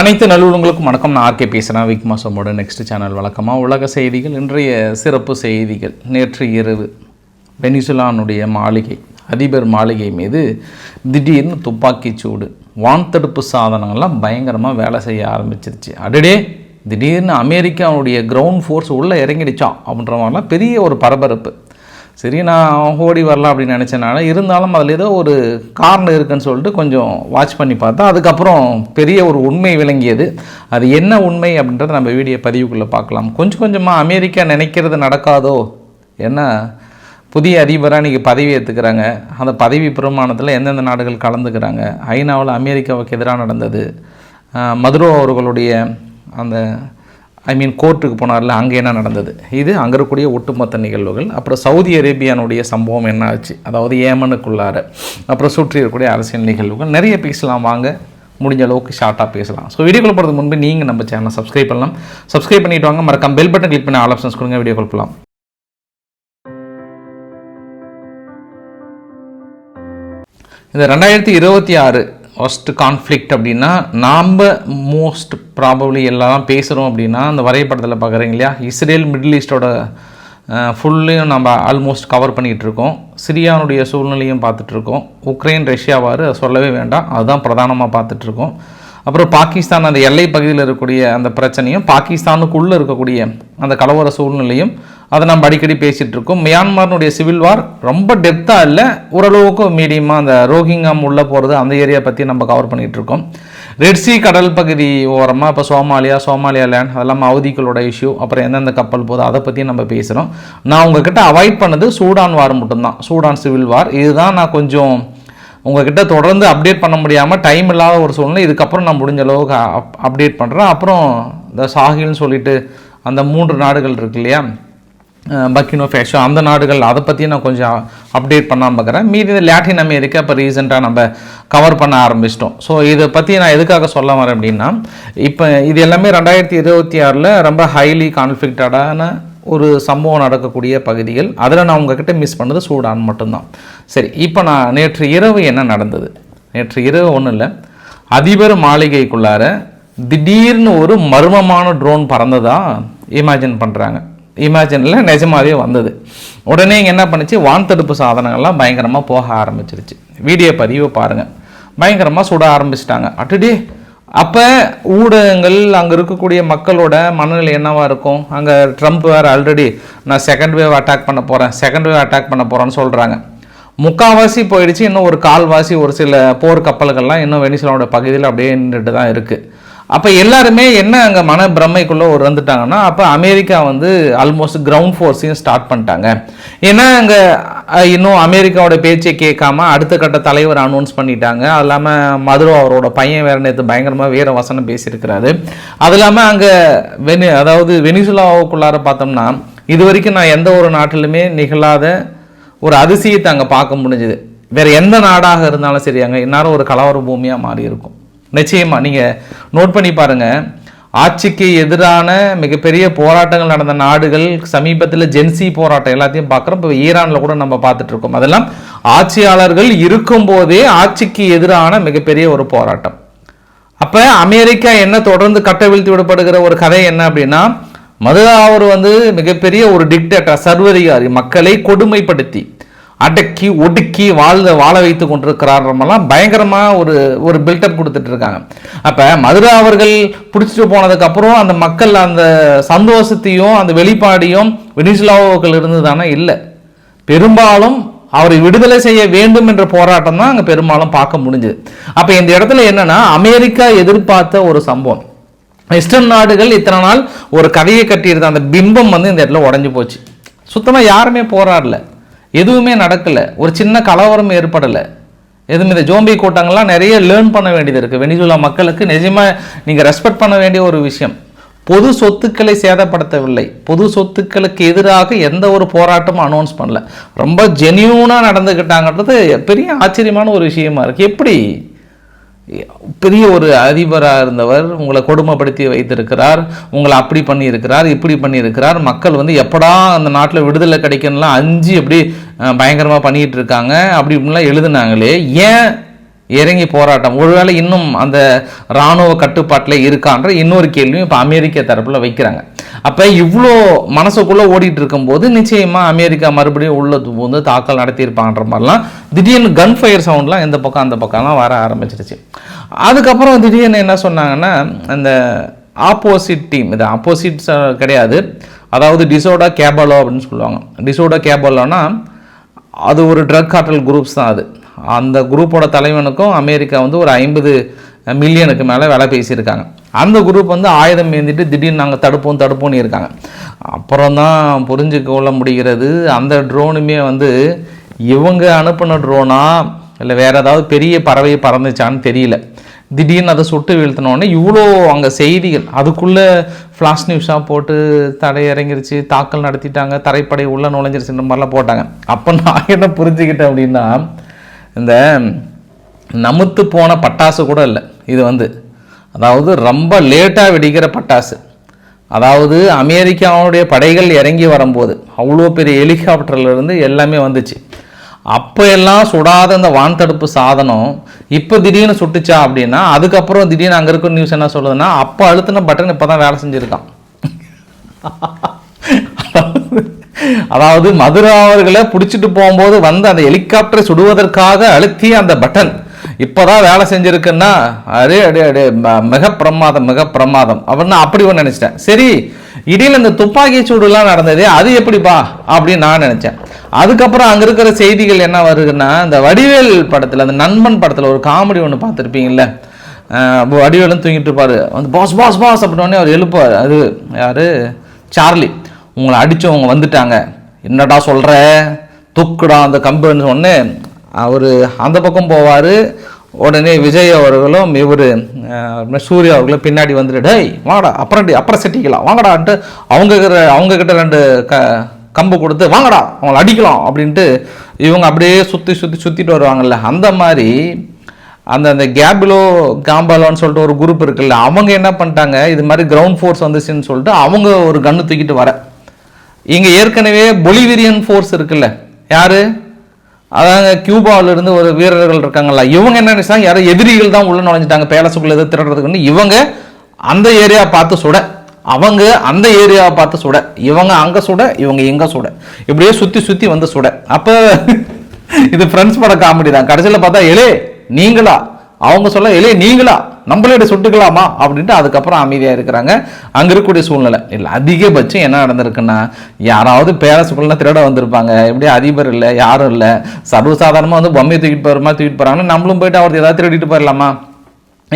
அனைத்து நல்லுறங்களுக்கும் வணக்கம். நான் ஆர்கே பேசுகிறேன் விக் மாசமோட நெக்ஸ்ட் சேனல் வழக்கமாக உலக செய்திகள் இன்றைய சிறப்பு செய்திகள். நேற்று இரவு வெனிசுலானுடைய மாளிகை அதிபர் மாளிகை மீது திடீர்னு துப்பாக்கிச் சூடு வான் தடுப்பு சாதனங்கள்லாம் பயங்கரமாக வேலை செய்ய ஆரம்பிச்சிருச்சு. அடடே திடீர்னு அமெரிக்காவுடைய கிரவுண்ட் ஃபோர்ஸ் உள்ளே இறங்கிடுச்சான் அப்படின்ற மாதிரிலாம் பெரிய ஒரு பரபரப்பு. சரி நான் ஓடி வரலாம் அப்படின்னு நினச்சனால இருந்தாலும் அதில் ஏதோ ஒரு காரணம் இருக்குன்னு சொல்லிட்டு கொஞ்சம் வாட்ச் பண்ணி பார்த்தா அதுக்கப்புறம் பெரிய ஒரு உண்மை விளங்கியது. அது என்ன உண்மை அப்படின்றத நம்ம வீடியோ பதிவுக்குள்ளே பார்க்கலாம். கொஞ்சம் கொஞ்சமாக அமெரிக்கா நினைக்கிறது நடக்காதோ? என்ன? புதிய அதிபராக இன்றைக்கி பதவி ஏற்றுக்கிறாங்க அந்த பதவி பிரமாணத்தில் எந்தெந்த நாடுகள் கலந்துக்கிறாங்க? ஐநாவில் அமெரிக்காவுக்கு எதிராக நடந்தது. மதுரோ அவர்களுடைய அந்த ஐ மீன் கோர்ட்டுக்கு போனார்ல அங்கே என்ன நடந்தது? இது அங்கே இருக்கக்கூடிய ஒட்டுமொத்த நிகழ்வுகள். அப்புறம் சவுதி அரேபியானுடைய சம்பவம் என்ன ஆச்சு? அதாவது ஏமனுக்குள்ளார. அப்புறம் சுற்றி இருக்கக்கூடிய அரசியல் நிகழ்வுகள். நிறைய பேசலாம் வாங்க. முடிஞ்ச அளவுக்கு ஷார்ட்டாக பேசலாம். ஸோ வீடியோ கால் போகிறதுக்கு முன்பு நீங்கள் நம்ம சேனலை சப்ஸ்கிரைப் பண்ணலாம். சப்ஸ்கிரைப் பண்ணிவிட்டு வாங்க. மறக்காம பெல் பட்டன் கிளிக் பண்ணி ஆல் ஆப்ஷன்ஸ் கொடுங்க. வீடியோ போகலாம் இந்த ரெண்டாயிரத்தி இருபத்தி ஆறு ஃபஸ்ட் கான்ஃப்ளிக்ட் அப்படின்னா நாம் மோஸ்ட் ப்ராபப்ளி எல்லாம் பேசுகிறோம் அப்படின்னா அந்த வரைபடத்தில் பார்க்குறீங்க இல்லையா? இஸ்ரேல் மிடில் ஈஸ்டோட ஃபுல்லையும் நம்ம ஆல்மோஸ்ட் கவர் பண்ணிகிட்டு இருக்கோம். சிரியானுடைய சூழ்நிலையும் பார்த்துட்ருக்கோம் உக்ரைன் ரஷ்யாவாறு சொல்லவே வேண்டாம். அதுதான் பிரதானமாக பார்த்துட்ருக்கோம் அப்புறம் பாகிஸ்தான் அந்த எல்லை பகுதியில் இருக்கக்கூடிய அந்த பிரச்சனையும் பாகிஸ்தானுக்குள்ளே இருக்கக்கூடிய அந்த கலவர சூழ்நிலையும் அதை நம்ம அடிக்கடி பேசிகிட்டு இருக்கோம். மியான்மர்னுடைய சிவில் வார் ரொம்ப டெப்த்தாக இல்லை ஓரளவுக்கு மீடியமாக அந்த ரோஹிங்காம் உள்ளே போகிறது அந்த ஏரியா பற்றி நம்ம கவர் பண்ணிகிட்டு இருக்கோம். ரெட்சி கடல் பகுதி ஓரமாக இப்போ சோமாலியா சோமாலியா லேண்ட் அதெல்லாம் அவதிகளோட இஷ்யூ அப்புறம் எந்தெந்த கப்பல் போதும் அதை பற்றி நம்ம பேசுகிறோம் நான் உங்ககிட்ட அவாய்ட் பண்ணது சூடான் வார் மட்டும்தான். சூடான் சிவில் வார் இதுதான் நான் கொஞ்சம் உங்ககிட்ட தொடர்ந்து அப்டேட் பண்ண முடியாமல் டைம் இல்லாத ஒரு சூழ்நிலை இதுக்கப்புறம் நான் முடிஞ்ச அளவுக்கு அப் அப்டேட் பண்ணுறேன் அப்புறம் இந்த சாஹில்னு சொல்லிட்டு அந்த மூன்று நாடுகள் இருக்கு இல்லையா? பக்கினோ ஃபேஷோ அந்த நாடுகள் அதை பற்றி நான் கொஞ்சம் அப்டேட் பண்ணாமல் பார்க்குறேன் மீதி இந்த லாட்டின் அமெரிக்கா இப்போ ரீசெண்டாக நம்ம கவர் பண்ண ஆரம்பிச்சிட்டோம். ஸோ இதை பற்றி நான் எதுக்காக சொல்ல வரேன் அப்படின்னா இப்போ இது எல்லாமே ரெண்டாயிரத்தி இருபத்தி ஆறில் ரொம்ப ஹைலி கான்ஃப்ளிக்டடான ஒரு சம்பவம் நடக்கக்கூடிய பகுதிகள் அதில் நான் உங்ககிட்ட மிஸ் பண்ணது சூடான் மட்டும்தான். சரி இப்போ நான் நேற்று இரவு என்ன நடந்தது? நேற்று இரவு ஒன்றும் இல்லை. அதிபர் மாளிகைக்குள்ளார திடீர்னு ஒரு மர்மமான ட்ரோன் பறந்ததாக இமேஜின் பண்ணுறாங்க இமேஜினில் நிஜமாவே வந்தது. உடனே இங்கே என்ன பண்ணுச்சு? வான் தடுப்பு சாதனங்கள்லாம் பயங்கரமாக போக ஆரம்பிச்சிருச்சு. வீடியோ பதிவை பாருங்கள் பயங்கரமாக சுட ஆரம்பிச்சிட்டாங்க. அட்டுடே அப்போ ஊடகங்கள் அங்கே இருக்கக்கூடிய மக்களோட மனநிலை என்னவாக இருக்கும்? அங்கே ட்ரம்ப் வேறு ஆல்ரெடி நான் செகண்ட் வேவ் அட்டாக் பண்ண போகிறேன் செகண்ட் வேவ் அட்டாக் பண்ண போகிறேன்னு சொல்கிறாங்க முக்கால்வாசி போயிடுச்சு இன்னும் ஒரு கால்வாசி ஒரு சில போர் கப்பல்கள்லாம் இன்னும் வெனிசுலாவோட பகுதியில் அப்படியே நின்றுட்டு தான் இருக்குது அப்போ எல்லாருமே என்ன அங்கே மன பிரமைக்குள்ளே ஒரு வந்துட்டாங்கன்னா அப்போ அமெரிக்கா வந்து ஆல்மோஸ்ட் கிரவுண்ட் ஃபோர்ஸையும் ஸ்டார்ட் பண்ணிட்டாங்க. ஏன்னா அங்கே இன்னும் அமெரிக்காவோட பேச்சை கேட்காம அடுத்த கட்ட தலைவர் அனௌன்ஸ் பண்ணிட்டாங்க. அது இல்லாமல் மதுரோ அவரோட பையன் வேற நேற்று பயங்கரமாக வீர வசனம் பேசியிருக்கிறாரு. அது இல்லாமல் அங்கே வெனி அதாவது வெனிசுலாவுக்குள்ளார பார்த்தோம்னா இது வரைக்கும் நான் எந்த ஒரு நாட்டிலுமே நிகழாத ஒரு அதிசயத்தை அங்கே பார்க்க முடிஞ்சுது. வேற எந்த நாடாக இருந்தாலும் சரி அங்கே இந்நேரம் ஒரு கலவர பூமியாக மாறி இருக்கும் நிச்சயமா நீங்கள் நோட் பண்ணி பாருங்க. ஆட்சிக்கு எதிரான மிகப்பெரிய போராட்டங்கள் நடந்த நாடுகள் சமீபத்தில் ஜென்சி போராட்டம் எல்லாத்தையும் பார்க்குறோம். இப்போ ஈரானில் கூட நம்ம பார்த்துட்டு இருக்கோம். அதெல்லாம் ஆட்சியாளர்கள் இருக்கும்போதே ஆட்சிக்கு எதிரான மிகப்பெரிய ஒரு போராட்டம். அப்போ அமெரிக்கா என்ன தொடர்ந்து கட்டவிழ்த்து விடப்படுகிற ஒரு கதை என்ன அப்படின்னா மதுரா அவர் வந்து மிகப்பெரிய ஒரு டிக்டேட்டர் சர்வதிகாரி மக்களை கொடுமைப்படுத்தி அடக்கி ஒடுக்கி வாழ்ந்த வாழ வைத்து கொண்டிருக்கிறாரெல்லாம் பயங்கரமாக ஒரு ஒரு பில்டப் கொடுத்துட்டு இருக்காங்க. அப்போ மதுரா அவர்கள் பிடிச்சிட்டு போனதுக்கப்புறம் அந்த மக்கள் அந்த சந்தோஷத்தையும் அந்த வெளிப்பாடையும் வெனிசுலாவுகள் இருந்து தானே இல்லை. பெரும்பாலும் அவரை விடுதலை செய்ய வேண்டும் என்ற போராட்டம் தான் அங்கே பெரும்பாலும் பார்க்க முடிஞ்சுது. அப்போ இந்த இடத்துல என்னன்னா அமெரிக்கா எதிர்பார்த்த ஒரு சம்பவம். வெஸ்டர்ன் நாடுகள் இத்தனை நாள் ஒரு கதையை கட்டியிருந்த அந்த பிம்பம் வந்து இந்த இடத்துல உடஞ்சி போச்சு. சுத்தமாக யாருமே போராடல. எதுவுமே நடக்கலை. ஒரு சின்ன கலவரம் ஏற்படலை. எதுவும் இந்த ஜோம்பி கூட்டங்கள்லாம் நிறைய லேர்ன் பண்ண வேண்டியது இருக்குது வெனிசுலா மக்களுக்கு நிஜமாக நீங்கள் ரெஸ்பெக்ட் பண்ண வேண்டிய ஒரு விஷயம். பொது சொத்துக்களை சேதப்படுத்தவில்லை. பொது சொத்துக்களுக்கு எதிராக எந்த ஒரு போராட்டமும் அனௌன்ஸ் பண்ணல. ரொம்ப ஜெனியூனாக நடந்துக்கிட்டாங்கன்றது பெரிய ஆச்சரியமான ஒரு விஷயமா இருக்குது எப்படி? பெரிய ஒரு அதிபராக இருந்தவர் உங்களை கொடுமைப்படுத்தி வைத்திருக்கிறார். உங்களை அப்படி பண்ணியிருக்கிறார் இப்படி பண்ணியிருக்கிறார். மக்கள் வந்து எப்படா அந்த நாட்டில் விடுதலை கிடைக்கணும்லாம் அஞ்சு எப்படி பயங்கரமாக பண்ணிகிட்டு இருக்காங்க அப்படி இப்படிலாம் எழுதுனாங்களே ஏன் இறங்கி போராட்டம்? ஒருவேளை இன்னும் அந்த இராணுவ கட்டுப்பாட்டில் இருக்கான்ற இன்னொரு கேள்வியும் இப்போ அமெரிக்க தரப்பில் வைக்கிறாங்க. அப்போ இவ்வளோ மனசுக்குள்ளே ஓடிட்டு இருக்கும்போது நிச்சயமாக அமெரிக்கா மறுபடியும் உள்ள வந்து தாக்கல் நடத்தியிருப்பாங்கன்ற மாதிரிலாம் திடீர்னு கன் ஃபயர் சவுண்ட்லாம் இந்த பக்கம் அந்த பக்கம்லாம் வர ஆரம்பிச்சிருச்சு. அதுக்கப்புறம் திடீர்னு என்ன சொன்னாங்கன்னா அந்த ஆப்போசிட் டீம் இது ஆப்போசிட் கிடையாது. அதாவது டிசோடா கேபலோ அப்படின்னு சொல்லுவாங்க. டிசோடா கேபலோனா அது ஒரு ட்ரக் கார்டல் குரூப்ஸ் தான் அது. அந்த குரூப்போட தலைவனுக்கும் அமெரிக்கா வந்து ஒரு ஐம்பது மில்லியனுக்கு மேலே வேலை பேசியிருக்காங்க. அந்த குரூப் வந்து ஆயுதம் ஏந்திட்டு திடீர்னு நாங்கள் தடுப்போம் தடுப்போம்னு இருக்காங்க. அப்புறம் தான் புரிஞ்சுக்கொள்ள முடிகிறது அந்த ட்ரோனுமே வந்து இவங்க அனுப்பின ட்ரோனா இல்லை வேறு ஏதாவது பெரிய பறவை பறந்துச்சான்னு தெரியல. திடீர்னு அதை சுட்டு வீழ்த்தினோடனே இவ்வளோ அங்கே செய்திகள். அதுக்குள்ளே ஃப்ளாஷ் நியூஸாக போட்டு தடை இறங்கிருச்சு தாக்கல் நடத்திட்டாங்க தரைப்படை உள்ளே நுழைஞ்சிருச்சுன்ற மாதிரிலாம் போட்டாங்க. அப்போ நான் என்ன புரிஞ்சுக்கிட்டேன் அப்படின்னா இந்த நமுத்து போன பட்டாசு கூட இல்லை. இது வந்து அதாவது ரொம்ப லேட்டாக வெடிக்கிற பட்டாசு. அதாவது அமெரிக்காவுடைய படைகள் இறங்கி வரும்போது அவ்வளோ பெரிய ஹெலிகாப்டர்லேருந்து எல்லாமே வந்துச்சு. அப்போ எல்லாம் சுடாத இந்த வான் தடுப்பு சாதனம் இப்போ திடீர்னு சுட்டுச்சா அப்படின்னா அதுக்கப்புறம் திடீர்னு அங்கே இருக்கிற நியூஸ் என்ன சொல்லுதுன்னா அப்போ அழுத்தின பட்டன் இப்போ தான் வேலை செஞ்சுருக்கான். அதாவது மதுரா அவர்களை பிடிச்சிட்டு போகும்போது வந்து அந்த ஹெலிகாப்டரை சுடுவதற்காக அழுத்திய அந்த பட்டன் இப்போ தான் வேலை செஞ்சிருக்குன்னா அடே அடே அடே மிக பிரமாதம் மிக பிரமாதம் அப்படின்னு அப்படி ஒன்று நினச்சிட்டேன். சரி இடையில இந்த துப்பாக்கி சூடுலாம் நடந்தது அது எப்படிப்பா அப்படின்னு நான் நினச்சேன். அதுக்கப்புறம் அங்கே இருக்கிற செய்திகள் என்ன வருதுன்னா இந்த வடிவேல் படத்தில் அந்த நண்பன் படத்தில் ஒரு காமெடி ஒன்று பார்த்துருப்பீங்கல்ல வடிவேலும் தூங்கிட்டு இருப்பாரு. வந்து பாஸ் பாஸ் பாஸ் அப்படின்னே அவர் எழுப்பார் அது யாரு? சார்லி. உங்களை அடிச்சவங்க வந்துட்டாங்க. என்னடா சொல்ற? தூக்குடா அந்த கம்புன்னு ஒன்று அவர் அந்த பக்கம் போவார். உடனே விஜய் அவர்களும் இவர் சூர்யா அவர்களும் பின்னாடி வந்துட்டு டேய் வாங்கடா அப்புறம் அப்புறம் செட்டிக்கலாம் வாங்கடான்ட்டு அவங்க கிட்ட- அவங்க கிட்ட ரெண்டு க கம்பு கொடுத்து வாங்கடா அவங்கள அடிக்கலாம் அப்படின்ட்டு இவங்க அப்படியே சுற்றி சுற்றி சுற்றிட்டு வருவாங்கல்ல. அந்த மாதிரி அந்த அந்த கேபிலோ காம்பாலோன்னு சொல்லிட்டு ஒரு குரூப் இருக்குல்ல அவங்க என்ன பண்ணிட்டாங்க இது மாதிரி கிரவுண்ட் ஃபோர்ஸ் வந்துச்சுன்னு சொல்லிட்டு அவங்க ஒரு கன்று தூக்கிட்டு வர. இங்கே ஏற்கனவே பொலிவிரியன் ஃபோர்ஸ் இருக்குல்ல. யாரு? அதாங்க கியூபாவுல இருந்து ஒரு வீரர்கள் இருக்காங்கல்ல இவங்க என்ன நினைச்சாங்க? யாரோ எதிரிகள் தான் உள்ள நுழைஞ்சிட்டாங்க பேலஸுக்குள்ள எது திருடுறதுக்குன்னு. இவங்க அந்த ஏரியா பார்த்து சுட. அவங்க அந்த ஏரியாவை பார்த்து சுட. இவங்க அங்கே சுட இவங்க எங்கே சுட. இப்படியே சுற்றி சுற்றி வந்து சுட. அப்போ இது ஃப்ரெண்ட்ஸ் பட காமெடி தான். கடைசியில் பார்த்தா எலே நீங்களா? அவங்க சொல்ல எலே நீங்களா? நம்மளே சுட்டுக்கலாமா? அப்படின்ட்டு அதுக்கப்புறம் அமைதியாக இருக்கிறாங்க. அங்கே இருக்கக்கூடிய சூழ்நிலை. இல்லை அதிகபட்சம் என்ன நடந்திருக்குன்னா யாராவது பேரஸுக்குள்ள திருட வந்திருப்பாங்க. எப்படி அதிபர் இல்லை யாரும் இல்லை. சர்வசாதாரணமாக வந்து பொம்மையை தூக்கிட்டு போகிற மாதிரி தூக்கிட்டு போறாங்கன்னா நம்மளும் போயிட்டு அவர் ஏதாவது திருடிட்டு போயிடலாமா?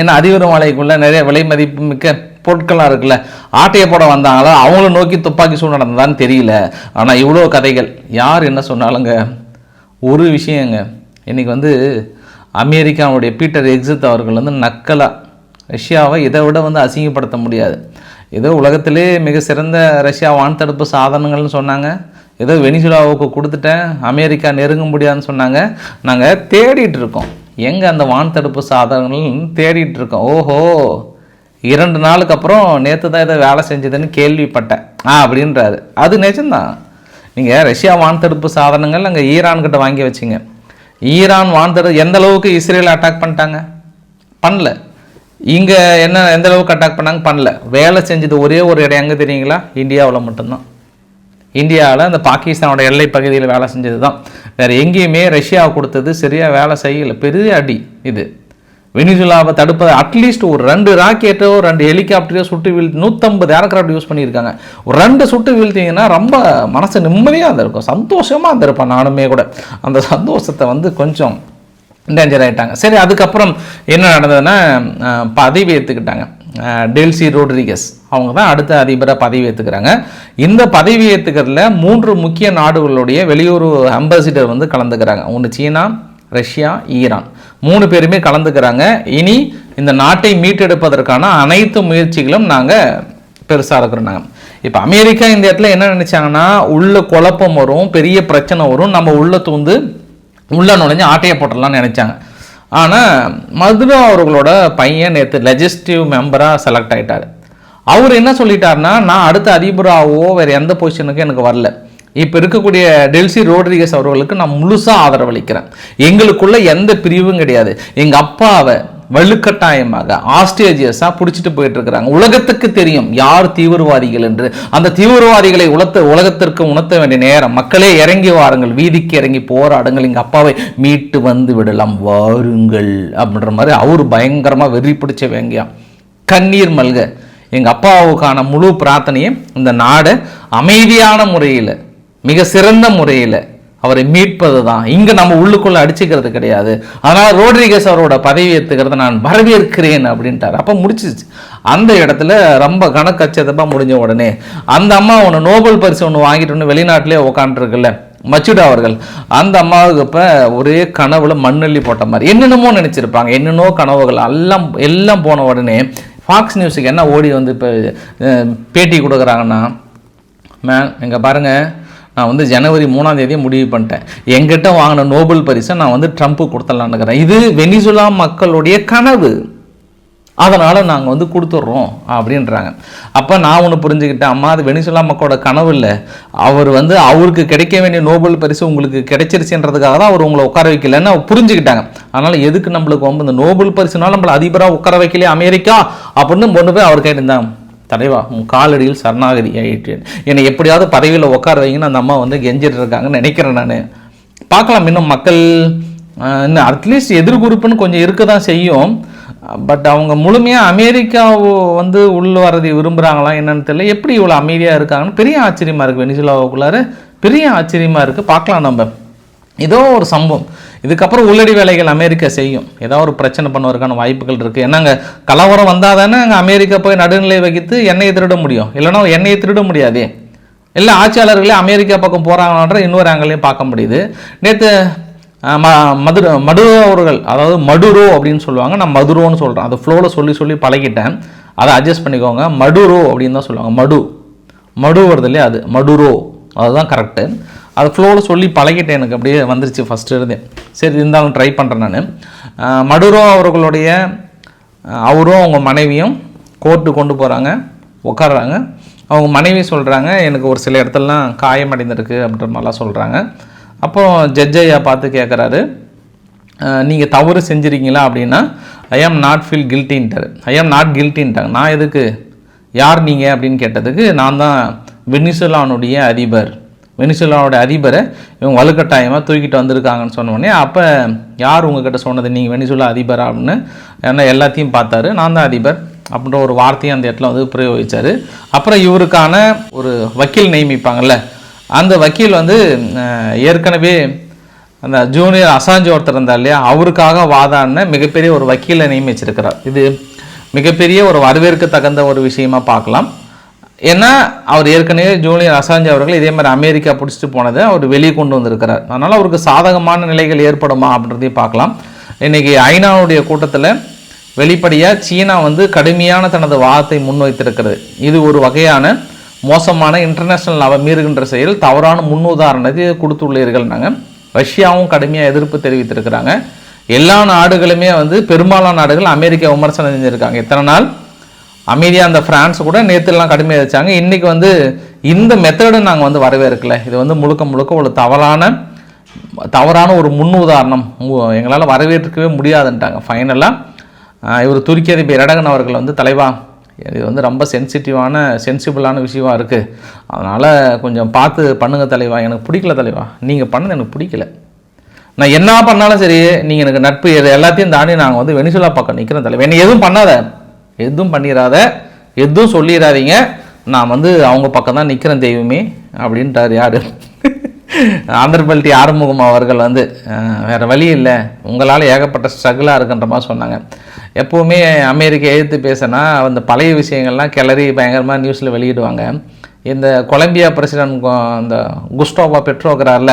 ஏன்னா அதிபர் மலைக்குள்ள நிறைய விலை மதிப்பு மிக்க பொருட்கள்லாம் இருக்குல்ல ஆட்டையை போட வந்தாங்களா அவங்கள நோக்கி துப்பாக்கி சூழ் நடந்ததான்னு தெரியல. ஆனால் இவ்வளோ கதைகள். யார் என்ன சொன்னாலுங்க ஒரு விஷயங்க. இன்றைக்கி வந்து அமெரிக்காவுடைய பீட்டர் எக்ஸித் அவர்கள் வந்து நக்கலா. ரஷ்யாவை இதை விட வந்து அசிங்கப்படுத்த முடியாது. ஏதோ உலகத்திலே மிக சிறந்த ரஷ்யா வான் தடுப்பு சாதனங்கள்னு சொன்னாங்க. ஏதோ வெனிசுலாவுக்கு கொடுத்துட்டேன் அமெரிக்கா நெருங்க முடியாதுன்னு சொன்னாங்க. நாங்கள் தேடிட்டு இருக்கோம். எங்கே அந்த வான் தடுப்பு சாதனங்கள்னு தேடிட்டு இருக்கோம். ஓஹோ இரண்டு நாளுக்கு அப்புறம் நேற்று தான் இதை வேலை செஞ்சதுன்னு கேள்விப்பட்டேன். ஆ அப்படின்றாரு. அது நிஜம்தான். நீங்கள் ரஷ்யா வான் தடுப்பு சாதனங்கள் அங்கே ஈரான்கிட்ட வாங்கி வச்சிங்க. ஈரான் வான் எந்த அளவுக்கு இஸ்ரேல் அட்டாக் பண்ணிட்டாங்க? பண்ணல. இங்கே என்ன எந்த அளவுக்கு அட்டாக் பண்ணாங்க? பண்ணல. வேலை செஞ்சது ஒரே ஒரு இடம் எங்கே தெரியுங்களா? இந்தியாவில் மட்டும்தான். இந்தியாவில் அந்த பாகிஸ்தானோட எல்லை பகுதியில் வேலை செஞ்சது தான் வேறு எங்கேயுமே ரஷ்யா கொடுத்தது சரியாக வேலை செய்யல. பெரிய அடி இது. வெனிசுலாவை தடுப்பது அட்லீஸ்ட் ஒரு ரெண்டு ராக்கெட்டோ ரெண்டு ஹெலிகாப்டரோ சுட்டு வீழ் நூற்றம்பது ஏர்கிராஃப்ட் யூஸ் பண்ணியிருக்காங்க. ஒரு ரெண்டு சுட்டு வீழ்த்திங்கன்னா ரொம்ப மனசு நிம்மதியாக இருந்திருக்கும் சந்தோஷமாக இருந்திருப்பேன் நானுமே கூட. அந்த சந்தோஷத்தை வந்து கொஞ்சம் டேஞ்சர் ஆகிட்டாங்க சரி அதுக்கப்புறம் என்ன நடந்ததுன்னா பதவி ஏற்றுக்கிட்டாங்க டெல்சி ரோட்ரிகஸ். அவங்க தான் அடுத்த அதிபராக பதவி ஏற்றுக்கிறாங்க இந்த பதவி ஏற்றுக்கிறதுல மூன்று முக்கிய நாடுகளுடைய வெளியுறவு அம்பாசிடர் வந்து கலந்துக்கிறாங்க. ஒன்று சீனா ரஷ்யா ஈரான். மூணு பேருமே கலந்துக்கிறாங்க. இனி இந்த நாட்டை மீட்டெடுப்பதற்கான அனைத்து முயற்சிகளும் நாங்கள் பெருசாக இருக்கிறோம் நாங்கள் இப்போ அமெரிக்கா இந்த இடத்துல என்ன நினச்சாங்கன்னா உள்ள குழப்பம் வரும் பெரிய பிரச்சனை வரும். நம்ம உள்ள தூந்து உள்ளே நுழைஞ்சு ஆட்டையை போட்டுடலாம்னு நினச்சாங்க. ஆனால் மதுரா அவர்களோட பையன் நேற்று லெஜிஸ்டிவ் மெம்பராக செலக்ட் ஆகிட்டார் அவர் என்ன சொல்லிட்டாருன்னா நான் அடுத்த அதிபராகவோ வேறு எந்த பொசிஷனுக்கும் எனக்கு வரல. இப்போ இருக்கக்கூடிய டெல்சி ரோட்ரிகஸ் அவர்களுக்கு நான் முழுசாக ஆதரவளிக்கிறேன். எங்களுக்குள்ள எந்த பிரிவும் கிடையாது. எங்கள் அப்பாவை வலுக்கட்டாயமாக ஆஸ்ட்ரேஜியஸாக பிடிச்சிட்டு போயிட்டு இருக்கிறாங்க. உலகத்துக்கு தெரியும் யார் தீவிரவாதிகள் என்று. அந்த தீவிரவாதிகளை உலத்த உலகத்திற்கு உணர்த்த வேண்டிய நேரம். மக்களே இறங்கி வாருங்கள். வீதிக்கு இறங்கி போராடுங்கள். எங்கள் அப்பாவை மீட்டு வந்து விடலாம். வாருங்கள் அப்படின்ற மாதிரி அவர் பயங்கரமாக வெறி பிடிச்ச வேங்கியா. கண்ணீர் மல்க. எங்கள் அப்பாவுக்கான முழு பிரார்த்தனையும் இந்த நாடை அமைதியான முறையில் மிக சிறந்த முறையில் அவரை மீட்பது தான் இங்கே நம்ம உள்ளுக்குள்ளே அடிச்சுக்கிறது கிடையாது. ஆனால் ரோட்ரிகஸ் அவரோட பதவி ஏற்றுக்கிறத நான் வரவேற்கிறேன் அப்படின்ட்டார். அப்போ முடிச்சிச்சு அந்த இடத்துல ரொம்ப கணக்கச்சதமாக முடிஞ்ச உடனே அந்த அம்மா ஒன்று நோபல் பரிசு ஒன்று வாங்கிட்டு ஒன்று வெளிநாட்டிலே உட்காந்துருக்குல்ல மச்சுடா அவர்கள். அந்த அம்மாவுக்கு இப்போ ஒரே கனவுல மண்ணள்ளி போட்ட மாதிரி. என்னென்னமோ நினச்சிருப்பாங்க. என்னென்னோ கனவுகள் எல்லாம் எல்லாம் போன உடனே ஃபாக்ஸ் நியூஸுக்கு என்ன ஓடி வந்து இப்போ பேட்டி கொடுக்குறாங்கன்னா மேம் இங்கே பாருங்கள் நான் வந்து ஜனவரி மூணாம் தேதி முடிவு பண்ணிட்டேன். எங்கிட்ட வாங்கின நோபல் பரிசை நான் வந்து ட்ரம்ப்பு கொடுத்துடலான்னுக்கிறேன் இது வெனிசுலா மக்களுடைய கனவு. அதனால் நாங்கள் வந்து கொடுத்துட்றோம் அப்படின்றாங்க. அப்போ நான் ஒன்று புரிஞ்சுக்கிட்டேன். அம்மா அது வெனிசுலா மக்களோட கனவு இல்லை. அவர் வந்து அவருக்கு கிடைக்க வேண்டிய நோபல் பரிசு உங்களுக்கு கிடைச்சிருச்சுன்றதுக்காக தான் அவர் உங்களை உட்கார வைக்கலன்னு அவர் புரிஞ்சுக்கிட்டாங்க. அதனால் எதுக்கு நம்மளுக்கு வந்து இந்த நோபல் பரிசுனால நம்மளை அதிபராக உட்கார வைக்கலையே அமெரிக்கா? அப்படின்னு கொண்டு போய் அவர் கேட்டிருந்தாங்க தலைவா உன் காலடியில் சரணாகதி ஆகிட்டேன் என்னை எப்படியாவது பதவியில் உட்கார வைங்கன்னு அந்த அம்மா வந்து கெஞ்சிட்டு இருக்காங்கன்னு நினைக்கிறேன் நான். பார்க்கலாம் இன்னும் மக்கள் இன்னும் அட்லீஸ்ட் எதிர்குறிப்புன்னு கொஞ்சம் இருக்க தான் செய்யும். பட் அவங்க முழுமையாக அமெரிக்கா வந்து உள்ள வரதை விரும்புகிறாங்களா என்னன்னு தெரியல. எப்படி இவ்வளோ அமைதியாக இருக்காங்கன்னு பெரிய ஆச்சரியமாக இருக்குது வெனிசுலாவுக்குள்ளார பெரிய ஆச்சரியமாக இருக்குது பார்க்கலாம் நம்ம. ஏதோ ஒரு சம்பவம். இதுக்கப்புறம் உள்ளடி வேலைகள் அமெரிக்கா செய்யும். ஏதாவது ஒரு பிரச்சனை பண்ணுவதற்கான வாய்ப்புகள் இருக்குது ஏன்னாங்க கலவரம் வந்தால் தானே அங்கே அமெரிக்கா போய் நடுநிலை வகித்து எண்ணெயை திருட முடியும். இல்லைன்னா எண்ணெயை திருட முடியாதே. இல்லை ஆட்சியாளர்களே அமெரிக்கா பக்கம் போகிறாங்கன்ற இன்னொரு ஆங்கிலையும் பார்க்க முடியுது. நேற்று ம மதுர மடுரோ அவர்கள் அதாவது மடுரோ அப்படின்னு சொல்லுவாங்க. நான் மதுரோன்னு சொல்கிறேன் அது ஃப்ளோவில் சொல்லி சொல்லி பழகிட்டேன். அதை அட்ஜஸ்ட் பண்ணிக்கோங்க. மடுரோ அப்படின்னு தான் சொல்லுவாங்க. மடு. மடு வருது இல்லையா அது? மடுரோ. அதுதான் கரெக்டு அது ஃப்ளோவில் சொல்லி பழகிட்டேன் எனக்கு. அப்படியே வந்துருச்சு ஃபஸ்ட்டு இருந்தே. சரி இருந்தாலும் ட்ரை பண்ணுறேன் நான். மடுரோ அவர்களுடைய அவரும் அவங்க மனைவியும் கோர்ட்டு கொண்டு போகிறாங்க உட்கார்றாங்க அவங்க மனைவி சொல்கிறாங்க எனக்கு ஒரு சில இடத்துலலாம் காயமடைந்திருக்கு அப்படின்ற மாதிரிலாம் சொல்கிறாங்க அப்போ ஜட்ஜையா பார்த்து கேட்குறாரு நீங்கள் தவறு செஞ்சுருக்கீங்களா அப்படின்னா ஐ am not feel கில்ட்டின்ட்டார் I am not கில்ட்டின்ட்டாங்க நான் எதுக்கு? யார் நீங்கள் அப்படின்னு கேட்டதுக்கு நான் தான் வெனிசுலானுடைய அதிபர். வெனிசுலாவோட அதிபரை இவங்க வலுக்கட்டாயமாக தூக்கிட்டு வந்திருக்காங்கன்னு சொன்ன உடனே அப்போ யார் உங்ககிட்ட சொன்னது? நீங்கள் வெனிசுலா அதிபரா அப்படின்னு? ஏன்னா எல்லாத்தையும் பார்த்தாரு. நான் தான் அதிபர் அப்படின்ற ஒரு வார்த்தையும் அந்த இடத்துல வந்து பிரயோகிச்சார். அப்புறம் இவருக்கான ஒரு வக்கீல் நியமிப்பாங்கல்ல அந்த வக்கீல் வந்து ஏற்கனவே அந்த ஜூனியர் அசாஞ்சு ஒருத்தர் இருந்தார் இல்லையா? அவருக்காக வாதாடின மிகப்பெரிய ஒரு வக்கீலை நியமிச்சிருக்கிறார். இது மிகப்பெரிய ஒரு வரவேற்க தகுந்த ஒரு விஷயமா பார்க்கலாம். ஏன்னா அவர் ஏற்கனவே ஜூலியன் அசாஞ்சி அவர்கள் இதே மாதிரி அமெரிக்கா பிடிச்சிட்டு போனதை அவர் வெளியே கொண்டு வந்திருக்கிறார். அதனால் அவருக்கு சாதகமான நிலைகள் ஏற்படுமா அப்படின்றதையும் பார்க்கலாம். இன்றைக்கி ஐநாவுடைய கூட்டத்தில் வெளிப்படையாக சீனா வந்து கடுமையான தனது வாதத்தை முன்வைத்திருக்கிறது. இது ஒரு வகையான மோசமான இன்டர்நேஷனல் லாவை மீறுகின்ற செயல் தவறான முன்னுதாரணத்தை கொடுத்துள்ளீர்கள் நாங்கள் ரஷ்யாவும் கடுமையாக எதிர்ப்பு தெரிவித்திருக்கிறாங்க. எல்லா நாடுகளுமே வந்து பெரும்பாலான நாடுகள் அமெரிக்கா விமர்சனம் செஞ்சுருக்காங்க. இத்தனை நாள் அமைதியாக அந்த ஃப்ரான்ஸ் கூட நேற்றுலாம் கடுமையாக வச்சாங்க இன்றைக்கி வந்து இந்த மெத்தடை நாங்கள் வந்து வரவேற்கல. இது வந்து முழுக்க முழுக்க ஒரு தவறான தவறான ஒரு முன்னுதாரணம். எங்களால் வரவேற்கவே முடியாதுன்ட்டாங்க. ஃபைனலாக இவர் துருக்கி அதிபர் இரடகன் அவர்கள் வந்து தலைவா இது வந்து ரொம்ப சென்சிட்டிவான சென்சிபிளான விஷயமா இருக்குது அதனால் கொஞ்சம் பார்த்து பண்ணுங்கள் தலைவா. எனக்கு பிடிக்கல தலைவா. நீங்கள் பண்ணது எனக்கு பிடிக்கல. நான் என்ன பண்ணாலும் சரி நீங்கள் எனக்கு நட்பு எல்லாத்தையும் தாண்டி நாங்கள் வந்து வெனிசுலா பக்கம் நிற்கிறோம் தலைவா. என்னை எதுவும் பண்ணாத. எதுவும் பண்ணிடாத எதுவும் சொல்லிடாதீங்க நான் வந்து அவங்க பக்கம் தான் நிற்கிறேன் தெய்வமே அப்படின்ட்டார் யார்? ஆந்திரபல்டி ஆறுமுகம் அவர்கள் வந்து வேறு வழி இல்லை. உங்களால் ஏகப்பட்ட ஸ்ட்ரகிளாக இருக்குன்ற மாதிரி சொன்னாங்க. எப்போவுமே அமெரிக்க எழுத்து பேசினா அந்த பழைய விஷயங்கள்லாம் கிளறி பயங்கரமாக நியூஸில் வெளியிடுவாங்க. இந்த கொலம்பியா பிரசிடென்ட் அந்த குஸ்டோவா பெட்ரோக்கிறார்ல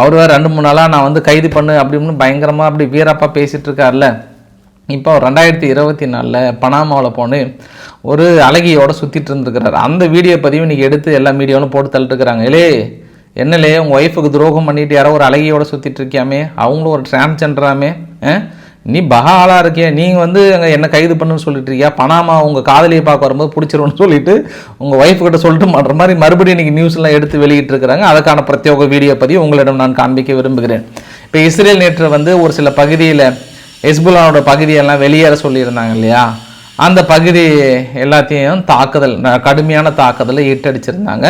அவர் ரெண்டு மூணு நாளாக நான் வந்து கைது பண்ணு அப்படின்னு பயங்கரமாக அப்படி வீரப்பா பேசிகிட்டு இருக்கார்ல. இப்போ ரெண்டாயிரத்தி இருபத்தி நாலில் பனாமாவில் போன்னு ஒரு அழகியோடு சுற்றிட்டு இருந்துருக்கிறார். அந்த வீடியோ பதிவு இன்னைக்கு எடுத்து எல்லா மீடியாவிலும் போட்டு தள்ளிட்டுருக்குறாங்க ஏலே என்னலே உங்கள் ஒய்ஃபுக்கு துரோகம் பண்ணிட்டு யாரோ ஒரு அழகியோட சுற்றிட்டு இருக்கியாமே? அவங்களும் ஒரு டிரான்ஸ்ஜெண்டராமே நீ பகாலாக ஆளாக இருக்கியா. நீங்கள் வந்து அங்கே என்ன கைது பண்ணுன்னு சொல்லிட்டு இருக்கியா? பனாமா உங்கள் காதலியை பார்க்க வரும்போது பிடிச்சிருவோன்னு சொல்லிட்டு உங்கள் ஒய்ஃப் கிட்ட சொல்லிட்டு பண்ணுற மாதிரி மறுபடியும் இன்றைக்கி நியூஸ்லாம் எடுத்து வெளியிட்டு இருக்கிறாங்க. அதுக்கான பிரத்யேக வீடியோ பதிவு உங்களிடம் நான் காண்பிக்க விரும்புகிறேன். இப்போ இஸ்ரேல் நேற்று வந்து ஒரு சில பகுதியில் ஹெஸ்புல்லாவோட பகுதியெல்லாம் வெளியேற சொல்லியிருந்தாங்க இல்லையா? அந்த பகுதி எல்லாத்தையும் தாக்குதல் கடுமையான தாக்குதலை ஈட்டடிச்சிருந்தாங்க.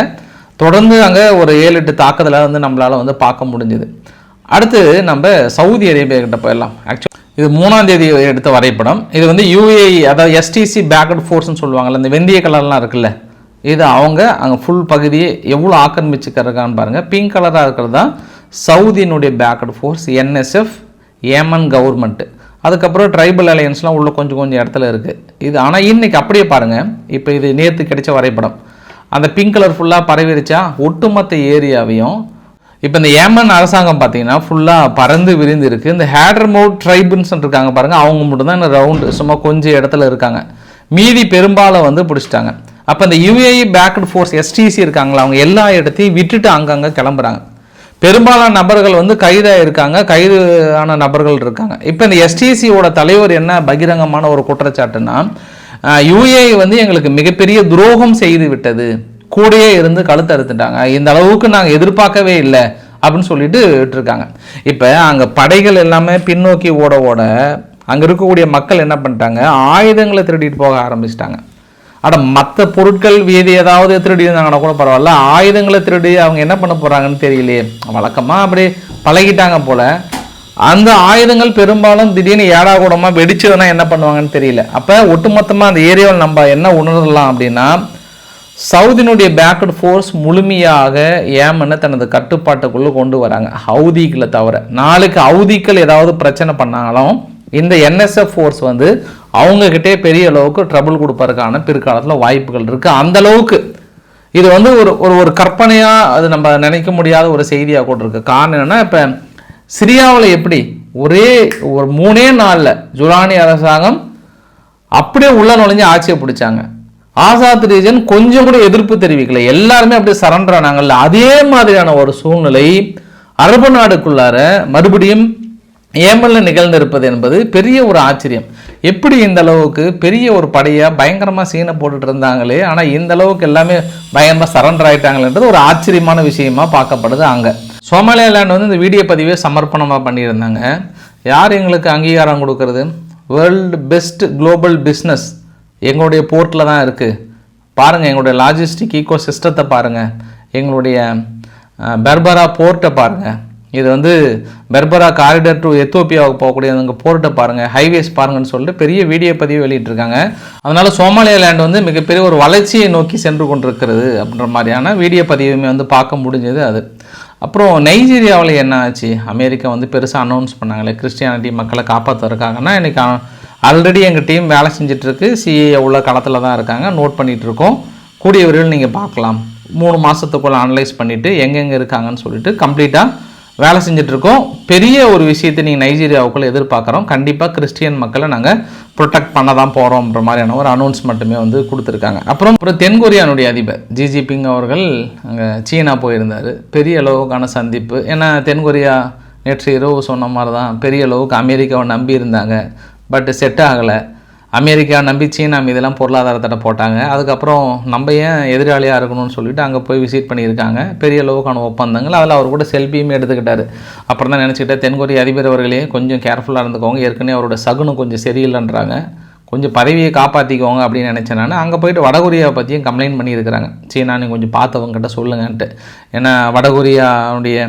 தொடர்ந்து அங்கே ஒரு ஏழு எட்டு தாக்குதலை வந்து நம்மளால் வந்து பார்க்க முடிஞ்சுது. அடுத்து நம்ம சவுதி அரேபியா கிட்ட போயிடலாம். ஆக்சுவலி இது மூணாம் தேதி எடுத்த வரைபடம். இது வந்து யூஏஇ அதாவது எஸ்டிசி பேக்கட் ஃபோர்ஸ்னு சொல்லுவாங்கள்ல இந்த வெந்தய கலர்லாம் இருக்குல்ல? இது அவங்க அங்கே ஃபுல் பகுதியை எவ்வளோ ஆக்கிரமிச்சுக்கிறக்கான்னு பாருங்கள் பிங்க் கலராக இருக்கிறது தான் சவுதியினுடைய backed force NSF Yemen government அதுக்கப்புறம் ட்ரைபல் அலையன்ஸ்லாம் உள்ள கொஞ்சம் கொஞ்சம் இடத்துல இருக்குது இது ஆனால் இன்னைக்கு அப்படியே பாருங்கள் இப்போ இது நேற்று கிடைச்ச வரைபடம். அந்த பிங்க் கலர் ஃபுல்லாக பரவிருச்சா? ஒட்டுமொத்த ஏரியாவையும் இப்போ இந்த ஏமன் அரசாங்கம் பார்த்தீங்கன்னா ஃபுல்லாக பறந்து விரிந்து இருக்குது இந்த ஹேட்ரமோட் ட்ரைபுன்ஸ் இருக்காங்க பாருங்கள் அவங்க மட்டும்தான் இந்த ரவுண்டு சும்மா கொஞ்சம் இடத்துல இருக்காங்க. மீதி பெரும்பாலும் வந்து பிடிச்சிட்டாங்க. அப்போ இந்த யுஏஇ பேக்கட் ஃபோர்ஸ் எஸ்டிசி இருக்காங்களா? அவங்க எல்லா இடத்தையும் விட்டுட்டு அங்கங்கே கிளம்புறாங்க. பெரும்பாலான நபர்கள் வந்து கைதாக இருக்காங்க கைது ஆன நபர்கள் இருக்காங்க. இப்போ இந்த எஸ்டிசியோட தலைவர் என்ன பகிரங்கமான ஒரு குற்றச்சாட்டுன்னா யூஏஐ வந்து எங்களுக்கு மிகப்பெரிய துரோகம் செய்து விட்டது கூடயே இருந்து கழுத்து அறுத்துட்டாங்க இந்த அளவுக்கு நாங்கள் எதிர்பார்க்கவே இல்லை அப்படின்னு சொல்லிட்டு விட்டுருக்காங்க. இப்போ அங்கே படைகள் எல்லாமே பின்னோக்கி ஓட ஓட அங்கே இருக்கக்கூடிய மக்கள் என்ன பண்ணிட்டாங்க ஆயுதங்களை திருடிட்டு போக ஆரம்பிச்சிட்டாங்க. அட மற்ற பொருட்கள் வீதி ஏதாவது திருடி இருந்தாங்கன்னா கூட பரவாயில்ல. ஆயுதங்களை திருடி அவங்க என்ன பண்ண போகிறாங்கன்னு தெரியலையே. வழக்கமாக அப்படியே பழகிட்டாங்க போல். அந்த ஆயுதங்கள் பெரும்பாலும் திடீர்னு ஏடா கூடமாக வெடிச்சதுன்னா என்ன பண்ணுவாங்கன்னு தெரியல. அப்போ ஒட்டுமொத்தமாக அந்த ஏரியாவில் நம்ம என்ன உணரலாம் அப்படின்னா சவுதினுடைய பேக்கட் ஃபோர்ஸ் முழுமையாக ஏமனை தனது கட்டுப்பாட்டுக்குள்ளே கொண்டு வராங்க. ஹவுதிகளை தவிர நாளைக்கு ஹவுதிக்கள் ஏதாவது பிரச்சனை பண்ணாலும் இந்த என்எஸ்எஃப் ஃபோர்ஸ் வந்து அவங்கக்கிட்டே பெரிய அளவுக்கு ட்ரபுள் கொடுப்பதற்கான பிற்காலத்தில் வாய்ப்புகள் இருக்குது அந்த அளவுக்கு இது வந்து ஒரு ஒரு ஒரு கற்பனையாக அது நம்ம நினைக்க முடியாத ஒரு செய்தியாக கூட இருக்கு காரணம் என்னன்னா இப்போ சிரியாவில் எப்படி ஒரே ஒரு மூணே நாளில் ஜுலானி அரசாங்கம் அப்படியே உள்ள நுழைஞ்சு ஆட்சியை பிடிச்சாங்க. ஆசாத் ரீஜன் கொஞ்சம் கூட எதிர்ப்பு தெரிவிக்கல. எல்லாருமே அப்படியே சரண்டர் ஆனாங்கல்ல. அதே மாதிரியான ஒரு சூழ்நிலை அரபு நாடுக்குள்ளார மறுபடியும் ஏமல்ல நிகழ்ந்திருப்பது என்பது பெரிய ஒரு ஆச்சரியம். எப்படி இந்த அளவுக்கு பெரிய ஒரு படையாக பயங்கரமாக சீனை போட்டுட்டு இருந்தாங்களே ஆனால் இந்த அளவுக்கு எல்லாமே பயங்கரமாக சரண்டர் ஆகிட்டாங்களேன்றது ஒரு ஆச்சரியமான விஷயமா பார்க்கப்படுது அங்கே. சோமாலியா லேண்ட் வந்து இந்த வீடியோ பதிவே சமர்ப்பணமாக பண்ணியிருந்தாங்க. யார் எங்களுக்கு அங்கீகாரம் கொடுக்கறது? வேர்ல்டு பெஸ்ட் குளோபல் பிஸ்னஸ் எங்களுடைய போர்ட்டில் தான் இருக்குது பாருங்கள் எங்களுடைய லாஜிஸ்டிக் ஈகோ சிஸ்டத்தை பாருங்கள் எங்களுடைய பெர்பரா போர்ட்டை பாருங்கள் இது வந்து பெர்பரா காரிடர் டு எத்தோப்பியாவுக்கு போகக்கூடிய அந்த போர்ட்டை பாருங்கள் ஹைவேஸ் பாருங்கன்னு சொல்லிட்டு பெரிய வீடியோ பதிவு வெளியிட்டிருக்காங்க. அதனால் சோமாலியா லேண்ட் வந்து மிகப்பெரிய ஒரு வளர்ச்சியை நோக்கி சென்று கொண்டிருக்கிறது அப்படின்ற மாதிரியான வீடியோ பதிவுமே வந்து பார்க்க முடிஞ்சது அது. அப்புறம் நைஜீரியாவில் என்ன ஆச்சு? அமெரிக்கா வந்து பெருசாக அனௌன்ஸ் பண்ணாங்களே கிறிஸ்டியானிட்டி மக்களை காப்பாற்றுறக்காங்கன்னா இன்னைக்கு ஆல்ரெடி எங்கள் டீம் வேலை செஞ்சிட்ருக்கு சிஏ உள்ள களத்தில் தான் இருக்காங்க. நோட் பண்ணிகிட்ருக்கோம் இருக்கோம் கூடிய விரைவில் நீங்கள் பார்க்கலாம். மூணு மாதத்துக்குள்ளே அனலைஸ் பண்ணிவிட்டு எங்கெங்கே இருக்காங்கன்னு சொல்லிட்டு கம்ப்ளீட்டாக வேலை செஞ்சிட்ருக்கோம் இருக்கோம் பெரிய ஒரு விஷயத்தை நீங்கள் நைஜீரியாவுக்குள்ளே எதிர்பார்க்குறோம். கண்டிப்பாக கிறிஸ்டியன் மக்களை நாங்கள் ப்ரொடெக்ட் பண்ண தான் போகிறோம்ன்ற மாதிரியான ஒரு அனௌன்ஸ்மெண்ட்டுமே வந்து கொடுத்துருக்காங்க. அப்புறம் அப்புறம் தென்கொரியானுடைய அதிபர் ஜிஜிபிங் அவர்கள் அங்கே சீனா போயிருந்தார். பெரிய அளவுக்கான சந்திப்பு. ஏன்னா தென்கொரியா நேற்று இரவு சொன்ன மாதிரி தான் பெரிய அளவுக்கு அமெரிக்காவை நம்பி இருந்தாங்க. பட் செட் ஆகலை. அமெரிக்கா நம்பி சீனா மீதெல்லாம் பொருளாதார தடை போட்டாங்க. அதுக்கப்புறம் நம்ம ஏன் எதிராளியாக இருக்கணும்னு சொல்லிட்டு அங்கே போய் விசிட் பண்ணியிருக்காங்க. பெரிய அளவுக்கான ஒப்பந்தங்கள். அதில் அவர் கூட செல்ஃபியுமே எடுத்துக்கிட்டார். அப்புறம் தான் நினச்சிக்கிட்டேன் தென்கொரிய அதிபர் அவர்களே கொஞ்சம் கேர்ஃபுல்லாக இருந்துக்கோங்க. ஏற்கனவே அவரோட சகுனம் கொஞ்சம் சரியில்லைன்றாங்க. கொஞ்சம் பதவியை காப்பாற்றிக்கோங்க அப்படின்னு நினச்சேன் நான். அங்கே போயிட்டு வடகொரியாவை பற்றியும் கம்ப்ளைண்ட் பண்ணியிருக்கிறாங்க. சீனா நீ கொஞ்சம் பார்த்தவங்ககிட்ட சொல்லுங்கன்ட்டு. ஏன்னா வடகொரியாவுடைய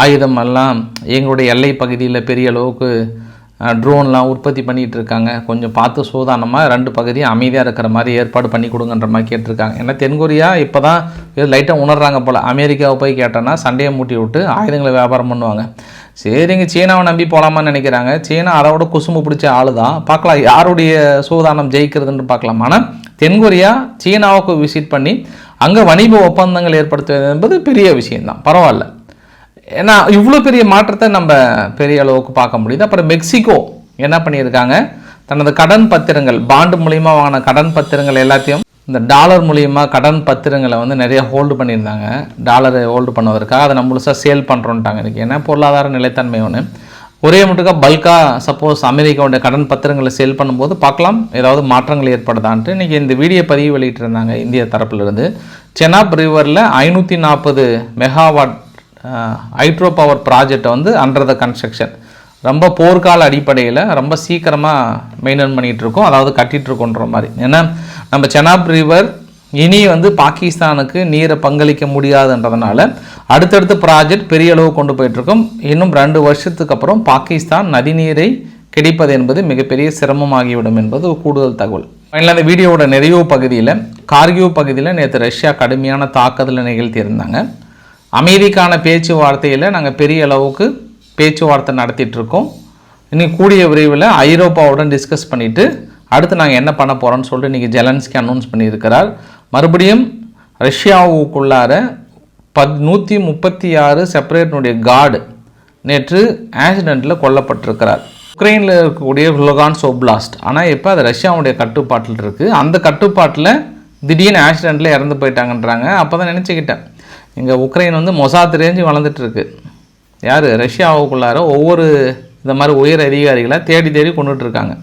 ஆயுதம் எல்லாம் எங்களுடைய எல்லை பகுதியில் பெரிய அளவுக்கு ட்ரோன்லாம் உற்பத்தி பண்ணிகிட்டு இருக்காங்க கொஞ்சம் பார்த்து சூதானமாக ரெண்டு பகுதியும் அமைதியாக இருக்கிற மாதிரி ஏற்பாடு பண்ணி கொடுங்கன்ற மாதிரி கேட்டிருக்காங்க. ஏன்னா தென்கொரியா இப்போ தான் லைட்டாக உணர்றாங்க போல். அமெரிக்காவை போய் கேட்டோன்னா சண்டையை மூட்டி விட்டு ஆயுதங்களை வியாபாரம் பண்ணுவாங்க. சரிங்க சீனாவை நம்பி போகலாமான்னு நினைக்கிறாங்க. சீனா அதோட குசும்பு பிடிச்ச ஆளு தான் பார்க்கலாம் யாருடைய சூதானம் ஜெயிக்கிறதுன்னு பார்க்கலாம். ஆனால் தென்கொரியா சீனாவுக்கு விசிட் பண்ணி அங்கே வணிக ஒப்பந்தங்கள் ஏற்படுத்துவது என்பது பெரிய விஷயம்தான். பரவாயில்ல. ஏன்னா இவ்வளோ பெரிய மாற்றத்தை நம்ம பெரிய அளவுக்கு பார்க்க முடியுது. அப்புறம் மெக்சிகோ என்ன பண்ணியிருக்காங்க? தனது கடன் பத்திரங்கள் பாண்டு மூலியமா வாங்கின கடன் பத்திரங்கள் எல்லாத்தையும் இந்த டாலர் மூலியமா கடன் பத்திரங்களை வந்து நிறைய ஹோல்டு பண்ணியிருந்தாங்க. டாலரை ஹோல்டு பண்ணுவதற்காக அதை நம்ம முழுசாக சேல் பண்ணுறோன்ட்டாங்க இன்றைக்கி ஏன்னா பொருளாதார நிலைத்தன்மை ஒன்று ஒரே மட்டுக்கா பல்காக சப்போஸ் அமெரிக்காவுடைய கடன் பத்திரங்களை சேல் பண்ணும்போது பார்க்கலாம். ஏதாவது மாற்றங்கள் ஏற்படுதான்ட்டு இன்றைக்கி இந்த வீடியோ பதிவு வெளியிட்டிருந்தாங்க இந்திய தரப்பிலிருந்து. செனாப் ரிவரில் ஐநூற்றி நாற்பது மெகாவாட் ஹைட்ரோ பவர் ப்ராஜெக்டை வந்து அண்டர் த கன்ஸ்ட்ரக்ஷன் ரொம்ப போர்க்கால அடிப்படையில் ரொம்ப சீக்கிரமாக மெயின்டைன் பண்ணிகிட்டு இருக்கோம் அதாவது கட்டிகிட்ருக்கோன்ற மாதிரி. ஏன்னா நம்ம செனாப் ரிவர் இனி வந்து பாகிஸ்தானுக்கு நீரை பங்களிக்க முடியாதுன்றதுனால அடுத்தடுத்த ப்ராஜெக்ட் பெரிய அளவு கொண்டு போயிட்டுருக்கோம். இன்னும் ரெண்டு வருஷத்துக்கு அப்புறம் பாகிஸ்தான் நதிநீரை கிடைப்பது என்பது மிகப்பெரிய சிரமமாகிவிடும் என்பது ஒரு கூடுதல் தகவல். ஃபைனலாக அந்த வீடியோவோட நிறைவு பகுதியில் கார்கியூ பகுதியில் நேற்று ரஷ்யா கடுமையான தாக்குதலை நிகழ்த்தியிருந்தாங்க. அமெரிக்கான பேச்சுவார்த்தையில் நாங்கள் பெரிய அளவுக்கு பேச்சுவார்த்தை நடத்திட்டு இருக்கோம் இன்னும் கூடிய விரைவில் ஐரோப்பாவுடன் டிஸ்கஸ் பண்ணிவிட்டு அடுத்து நாங்கள் என்ன பண்ண போகிறோம்னு சொல்லிட்டு இன்றைக்கி ஜெலன்ஸ்கி அனௌன்ஸ் பண்ணியிருக்கிறார். மறுபடியும் ரஷ்யாவுக்குள்ளார பத் நூற்றி முப்பத்தி ஆறு செப்பரேட்னுடைய கார்டு நேற்று ஆக்சிடெண்ட்டில் கொல்லப்பட்டிருக்கிறார். உக்ரைனில் இருக்கக்கூடிய லுகான்ஸ் ஒப்லாஸ்ட் ஆனால் இப்போ அது ரஷ்யாவுடைய கட்டுப்பாட்டில் இருக்குது அந்த கட்டுப்பாட்டில் திடீர்னு ஆக்சிடெண்ட்டில் இறந்து போயிட்டாங்கன்றாங்க. அப்போ தான் நினச்சிக்கிட்டேன். இங்கே உக்ரைன் வந்து மொசாத் ரேஞ்சு வளர்ந்துட்டுருக்கு. யார்? ரஷ்யாவுக்குள்ளார ஒவ்வொரு இந்த மாதிரி உயர் அதிகாரிகளை தேடி தேடி கொண்டுட்ருக்காங்க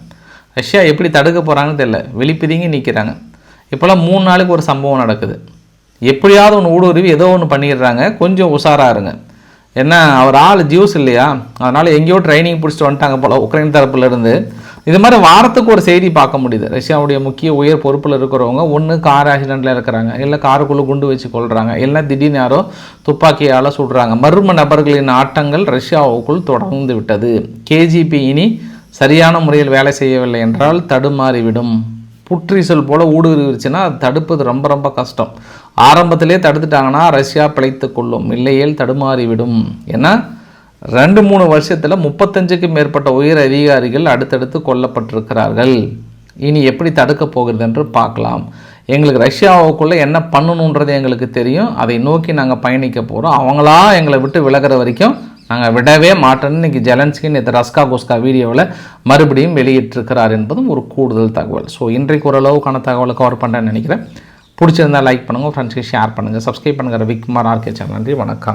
ரஷ்யா எப்படி தடுக்க போகிறாங்கன்னு தெரியல. வெளிப்பிதிங்கி நிற்கிறாங்க இப்போல்லாம் மூணு நாளுக்கு ஒரு சம்பவம் நடக்குது. எப்படியாவது ஒன்று ஊடுருவி ஏதோ ஒன்று பண்ணிடுறாங்க. கொஞ்சம் உஷாராக இருங்க. என்ன அவர் ஆள் ஜியூஸ் இல்லையா? அதனால் எங்கேயோ ட்ரைனிங் பிடிச்சிட்டு வந்துட்டாங்க போல் உக்ரைன் தரப்புலேருந்து இது மாதிரி வாரத்துக்கு ஒரு செய்தி பார்க்க முடியுது. ரஷ்யாவுடைய முக்கிய உயர் பொறுப்பில் இருக்கிறவங்க ஒன்று கார் ஆக்சிடெண்ட்டில் இருக்கிறாங்க இல்லை காருக்குள்ளே குண்டு வச்சு கொள்கிறாங்க இல்லை திடீர்னு யாரோ துப்பாக்கியால் சுடுறாங்க. மர்ம நபர்களின் ஆட்டங்கள் ரஷ்யாவுக்குள் தொடர்ந்து விட்டது. கேஜிபி இனி சரியான முறையில் வேலை செய்யவில்லை என்றால் தடுமாறிவிடும். புற்றீசல் போல் ஊடுருவிருச்சுன்னா அது தடுப்பது ரொம்ப ரொம்ப கஷ்டம். ஆரம்பத்திலே தடுத்துட்டாங்கன்னா ரஷ்யா பிழைத்து கொள்ளும். இல்லையேல் தடுமாறிவிடும். ஏன்னா ரெண்டு மூணு வருஷத்தில் முப்பத்தஞ்சுக்கும் மேற்பட்ட உயர் அதிகாரிகள் அடுத்தடுத்து கொல்லப்பட்டிருக்கிறார்கள். இனி எப்படி தடுக்க போகிறது என்று பார்க்கலாம். எங்களுக்கு ரஷ்யாவுக்குள்ளே என்ன பண்ணணுன்றது எங்களுக்கு தெரியும். அதை நோக்கி நாங்கள் பயணிக்க போகிறோம் அவங்களா எங்களை விட்டு விலகிற வரைக்கும் நாங்கள் விடவே மாட்டோம்னு இன்றைக்கி ஜெலன்ஸ்கி நேற்று ரஸ்கா கோஸ்கா வீடியோவில் மறுபடியும் வெளியிட்டிருக்கிறார் என்பதும் ஒரு கூடுதல் தகவல். ஸோ இன்றைக்கு ஓரளவுக்கான தகவலை கவர் பண்ணுறேன்னு நினைக்கிறேன். பிடிச்சிருந்தா லைக் பண்ணுங்கள் ஃப்ரெண்ட்ஸ்க்கு ஷேர் பண்ணுங்கள் சப்ஸ்கிரைப் பண்ணுங்கிற விக்மார் ஆர்கே சேனல் நன்றி வணக்கம்.